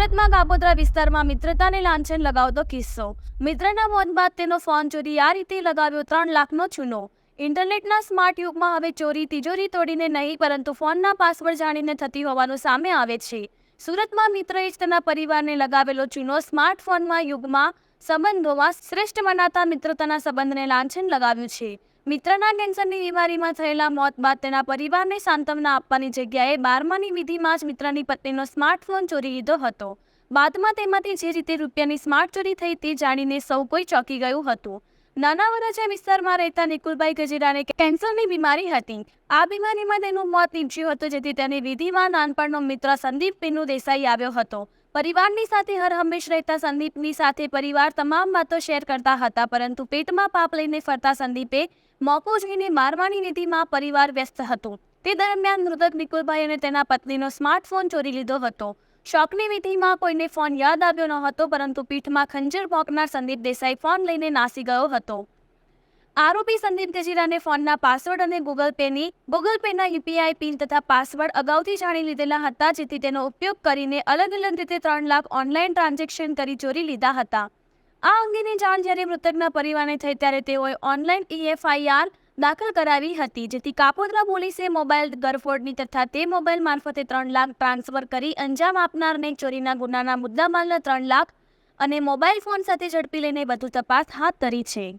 સુરતમાં કાપોદ્રા વિસ્તારમાં મિત્રતાને લાંછન લગાવતો કિસ્સો. મિત્રના મોત બાદ તેનો ફોન ચોરી આ રીતે લગાવ્યો, ત્રણ લાખનો ચૂનો. ઇન્ટરનેટના સ્માર્ટ યુગમાં હવે ચોરી તિજોરી તોડીને નહીં, પરંતુ ફોનના પાસવર્ડ જાણીને થતી હોવાનું સામે આવે છે. સુરતમાં મિત્રએ જ તેના પરિવારને લગાવેલો ચૂનો. સ્માર્ટફોનમાં યુગમાં સંબંધોમાં શ્રેષ્ઠ મનાતા મિત્રતાના સંબંધને લાંછન લગાવ્યું છે. મિત્રના કેન્સરની બીમારીમાં થયેલા મોત બાદ તેના પરિવારને સાંત્વના આપવાની જગ્યાએ બારમાની વિધિમાં જ મિત્રની પત્નીનો સ્માર્ટફોન ચોરી લીધો હતો. બાદમાં તેમાંથી જે રીતે રૂપિયાની સ્માર્ટ ચોરી થઈ તે જાણીને સૌ કોઈ ચોંકી ગયું હતું. નાના વરાછા વિસ્તારમાં રહેતા નિકુલભાઈ ગજેરાને કેન્સરની બીમારી હતી. આ બીમારીમાં તેનું મોત નીપજ્યું હતું, જેથી તેની વિધિમાં નાનપણનો મિત્ર સંદીપ પીનુ દેસાઈ આવ્યો હતો. પરિવારની સાથે હર હંમેશ રહેતા સંદીપની સાથે પરિવાર તમામ વાતો શેર કરતા હતા, પરંતુ પેટમાં પાપ લઈને ફરતા સંદીપે મોકો જોઈને મારવાની નીતિમાં પરિવાર વ્યસ્ત હતો. તે દરમિયાન મૃતક નિકુલભાઈ અને તેના પત્નીનો સ્માર્ટફોન ચોરી લીધો હતો. શોકની વિધિમાં કોઈને ફોન યાદ આવ્યો ન હતો, પરંતુ પીઠમાં ખંજર ભોંકનાર સંદીપ દેસાઈ ફોન લઈને નાસી ગયો હતો. આરોપી સંદીપ તેજીરાને ફોનના પાસવર્ડ અને ગૂગલ પેની, ગૂગલ પેના યુપીઆઈ પિન તથા પાસવર્ડ અગાઉથી જાણી લીધેલા હતા, જેથી તેનો ઉપયોગ કરીને અલગ અલગ રીતે ત્રણ લાખ ઓનલાઈન ટ્રાન્ઝેક્શન કરી ચોરી લીધા હતા. આ અંગેની જાણ જ્યારે મૃતકના પરિવારને થઈ ત્યારે તેઓએ ઓનલાઈન ઈએફઆઈઆર દાખલ કરાવી હતી, જેથી કાપોદ્રા પોલીસે મોબાઈલ ગરફોડની તથા તે મોબાઈલ મારફતે ત્રણ લાખ ટ્રાન્સફર કરી અંજામ આપનારને ચોરીના ગુનાના મુદ્દામાલના ત્રણ લાખ અને મોબાઈલ ફોન સાથે ઝડપી લઈને વધુ તપાસ હાથ ધરી છે.